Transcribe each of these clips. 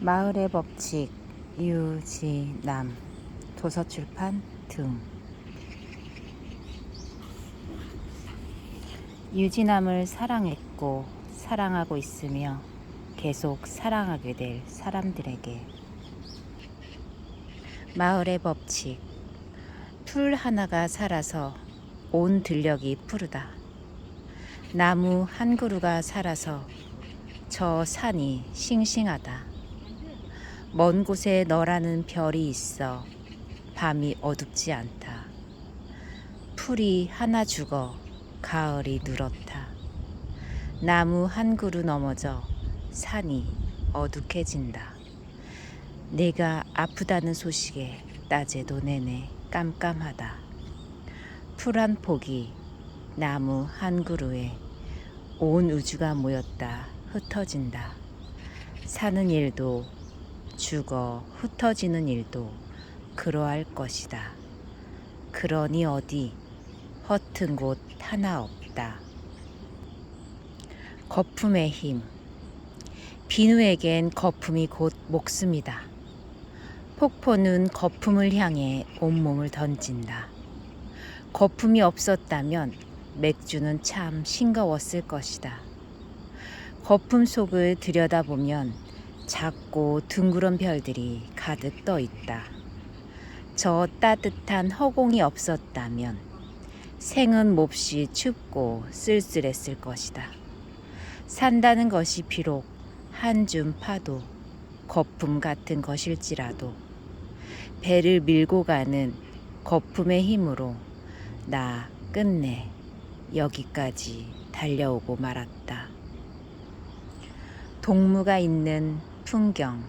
마을의 법칙 유지남 도서출판 등. 유지남을 사랑했고 사랑하고 있으며 계속 사랑하게 될 사람들에게. 마을의 법칙. 풀 하나가 살아서 온 들녘이 푸르다. 나무 한 그루가 살아서 저 산이 싱싱하다 먼 곳에 너라는 별이 있어 밤이 어둡지 않다. 풀이 하나 죽어 가을이 늘었다. 나무 한 그루 넘어져 산이 어둑해진다. 내가 아프다는 소식에 낮에도 내내 깜깜하다. 풀 한 폭이 나무 한 그루에 온 우주가 모였다 흩어진다. 사는 일도 죽어 흩어지는 일도 그러할 것이다. 그러니 어디 허튼 곳 하나 없다. 거품의 힘. 비누에겐 거품이 곧 목숨이다. 폭포는 거품을 향해 온몸을 던진다. 거품이 없었다면 맥주는 참 싱거웠을 것이다. 거품 속을 들여다보면 작고 둥그런 별들이 가득 떠 있다. 저 따뜻한 허공이 없었다면 생은 몹시 춥고 쓸쓸했을 것이다. 산다는 것이 비록 한 줌 파도 거품 같은 것일지라도 배를 밀고 가는 거품의 힘으로 나 끝내 여기까지 달려오고 말았다. 동무가 있는 풍경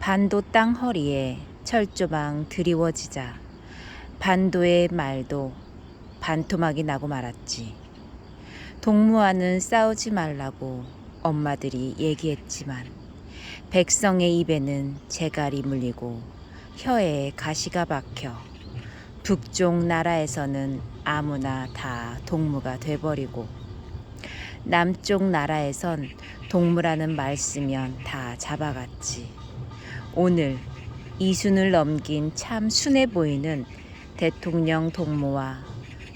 반도 땅 허리에 철조망 드리워지자 반도의 말도 반토막이 나고 말았지. 동무와는 싸우지 말라고 엄마들이 얘기했지만 백성의 입에는 재갈이 물리고 혀에 가시가 박혀 북쪽 나라에서는 아무나 다 동무가 돼버리고 남쪽 나라에선 동무라는 말 쓰면 다 잡아갔지. 오늘 이순을 넘긴 참 순해 보이는 대통령 동무와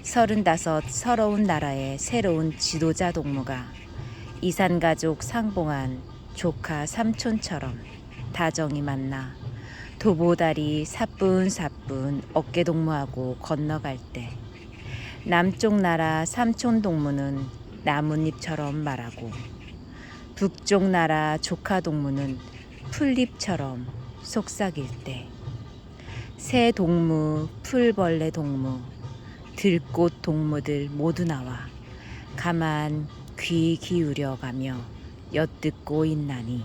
서른다섯 서러운 나라의 새로운 지도자 동무가 이산가족 상봉한 조카 삼촌처럼 다정히 만나 도보다리 사뿐사뿐 어깨 동무하고 건너갈 때 남쪽 나라 삼촌 동무는 나뭇잎처럼 말하고 북쪽 나라 조카 동무는 풀잎처럼 속삭일 때 새 동무, 풀벌레 동무, 들꽃 동무들 모두 나와 가만 귀 기울여 가며 엿듣고 있나니.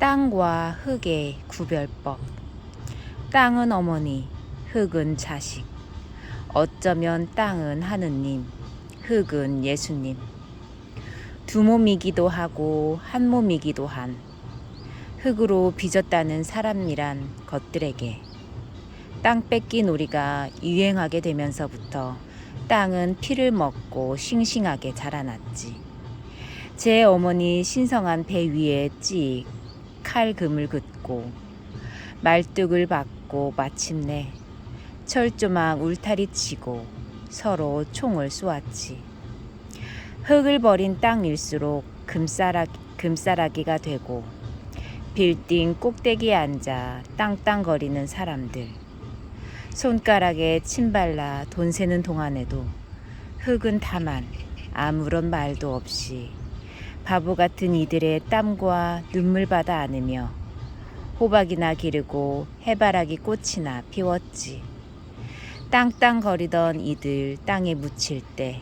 땅과 흙의 구별법. 땅은 어머니, 흙은 자식 어쩌면 땅은 하느님, 흙은 예수님. 두 몸이기도 하고 한 몸이기도 한 흙으로 빚었다는 사람이란 것들에게 땅 뺏기 놀이가 유행하게 되면서부터 땅은 피를 먹고 싱싱하게 자라났지. 제 어머니 신성한 배 위에 찍 칼금을 긋고 말뚝을 박고 마침내 철조망 울타리 치고 서로 총을 쏘았지. 흙을 버린 땅일수록 금싸락, 금싸라기가 되고 빌딩 꼭대기에 앉아 땅땅거리는 사람들. 손가락에 침 발라 돈 세는 동안에도 흙은 다만 아무런 말도 없이 바보 같은 이들의 땀과 눈물 받아 안으며 호박이나 기르고 해바라기 꽃이나 피웠지. 땅땅 거리던 이들 땅에 묻힐 때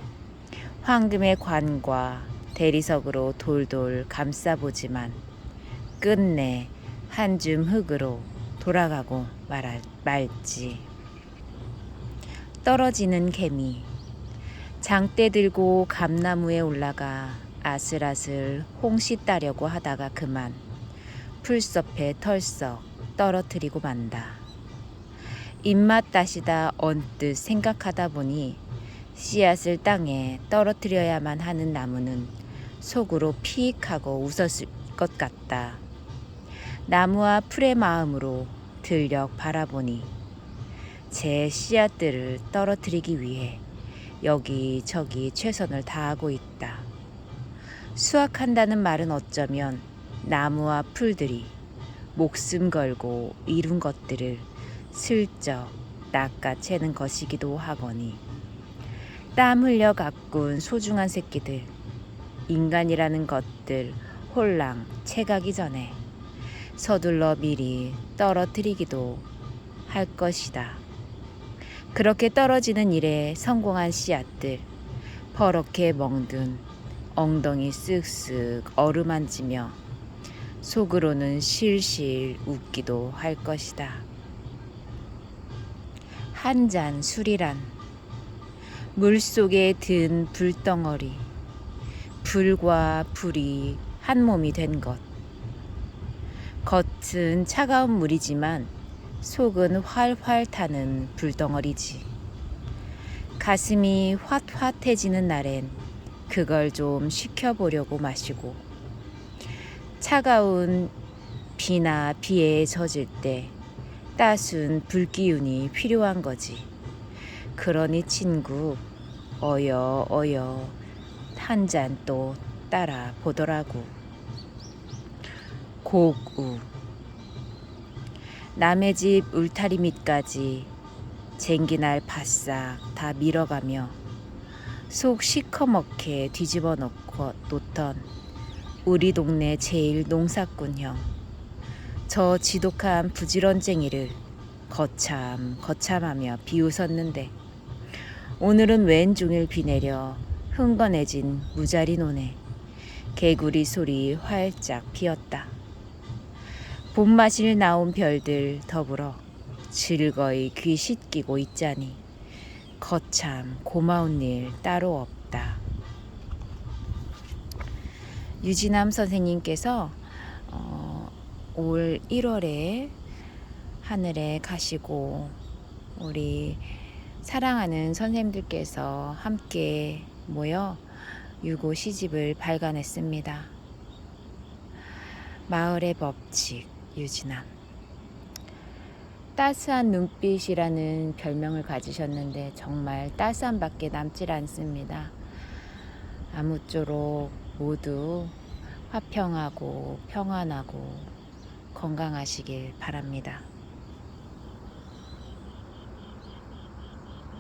황금의 관과 대리석으로 돌돌 감싸보지만 끝내 한 줌 흙으로 돌아가고 말할, 말지. 떨어지는 개미. 장대 들고 감나무에 올라가 아슬아슬 홍시 따려고 하다가 그만 풀섭에 털썩 떨어뜨리고 만다. 입맛 다시다 언뜻 생각하다 보니 씨앗을 땅에 떨어뜨려야만 하는 나무는 속으로 피익하고 웃었을 것 같다. 나무와 풀의 마음으로 들녘 바라보니 제 씨앗들을 떨어뜨리기 위해 여기저기 최선을 다하고 있다. 수확한다는 말은 어쩌면 나무와 풀들이 목숨 걸고 이룬 것들을 슬쩍 낚아채는 것이기도 하거니 땀 흘려 가꾼 소중한 새끼들 인간이라는 것들 홀랑 채가기 전에 서둘러 미리 떨어뜨리기도 할 것이다. 그렇게 떨어지는 일에 성공한 씨앗들 퍼렇게 멍든 엉덩이 쓱쓱 어루만지며 속으로는 실실 웃기도 할 것이다. 한 잔 술이란 물 속에 든 불덩어리 불과 불이 한 몸이 된 것. 겉은 차가운 물이지만 속은 활활 타는 불덩어리지. 가슴이 홧홧해지는 날엔 그걸 좀 식혀보려고 마시고 차가운 비나 비에 젖을 때 따순 불기운이 필요한 거지. 그러니 친구 어여 어여 한 잔 또 따라 보더라고. 곡우 남의 집 울타리 밑까지 쟁기날 바싹 다 밀어가며 속 시커멓게 뒤집어 놓고 놓던 우리 동네 제일 농사꾼 형. 저 지독한 부지런쟁이를 거참 거참하며 비웃었는데 오늘은 왼종일 비 내려 흥건해진 무자리 논에 개구리 소리 활짝 피었다. 봄마실 나온 별들 더불어 즐거이 귀 씻기고 있자니 거참 고마운 일 따로 없다. 유진남 선생님께서 어, 올 1월에 하늘에 가시고 우리 사랑하는 선생님들께서 함께 모여 유고 시집을 발간했습니다. 마을의 법칙 유진남 따스한 눈빛이라는 별명을 가지셨는데 정말 따스함밖에 남질 않습니다. 아무쪼록 모두 화평하고 평안하고 건강하시길 바랍니다.